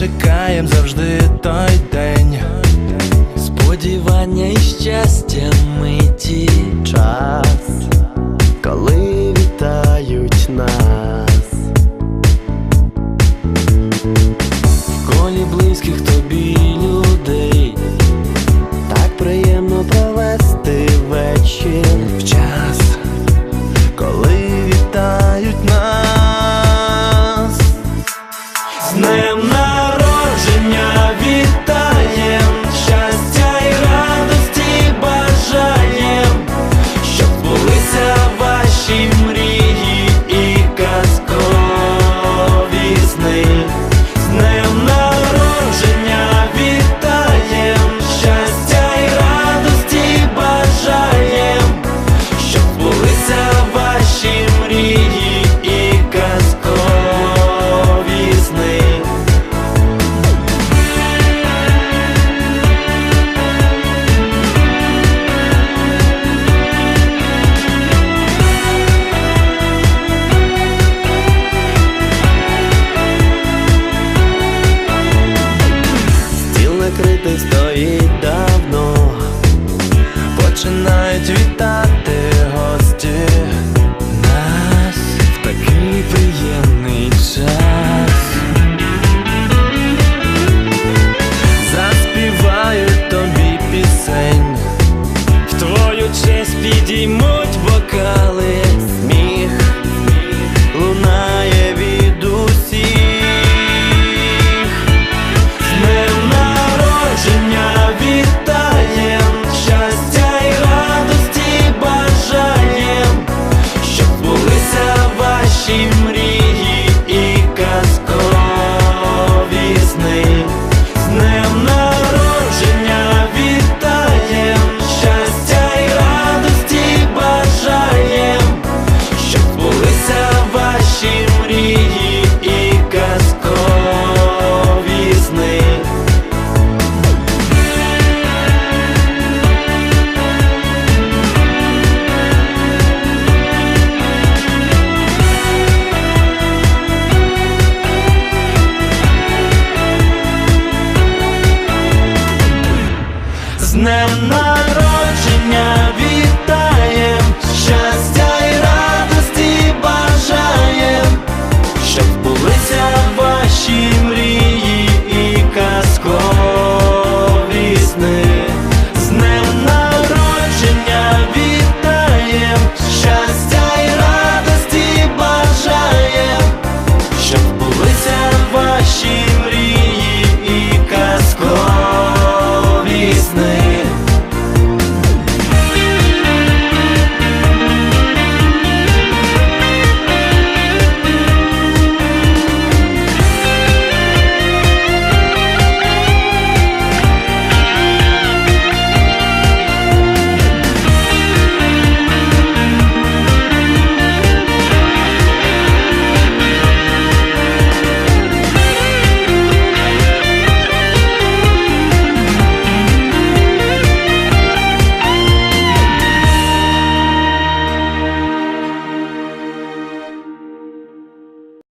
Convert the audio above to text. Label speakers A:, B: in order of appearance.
A: чекаєм завжди той день. Сподівання і щастя миті час, коли вітають нас, в колі близьких тобі людей, так приємно провести вечір. de morrer. днем на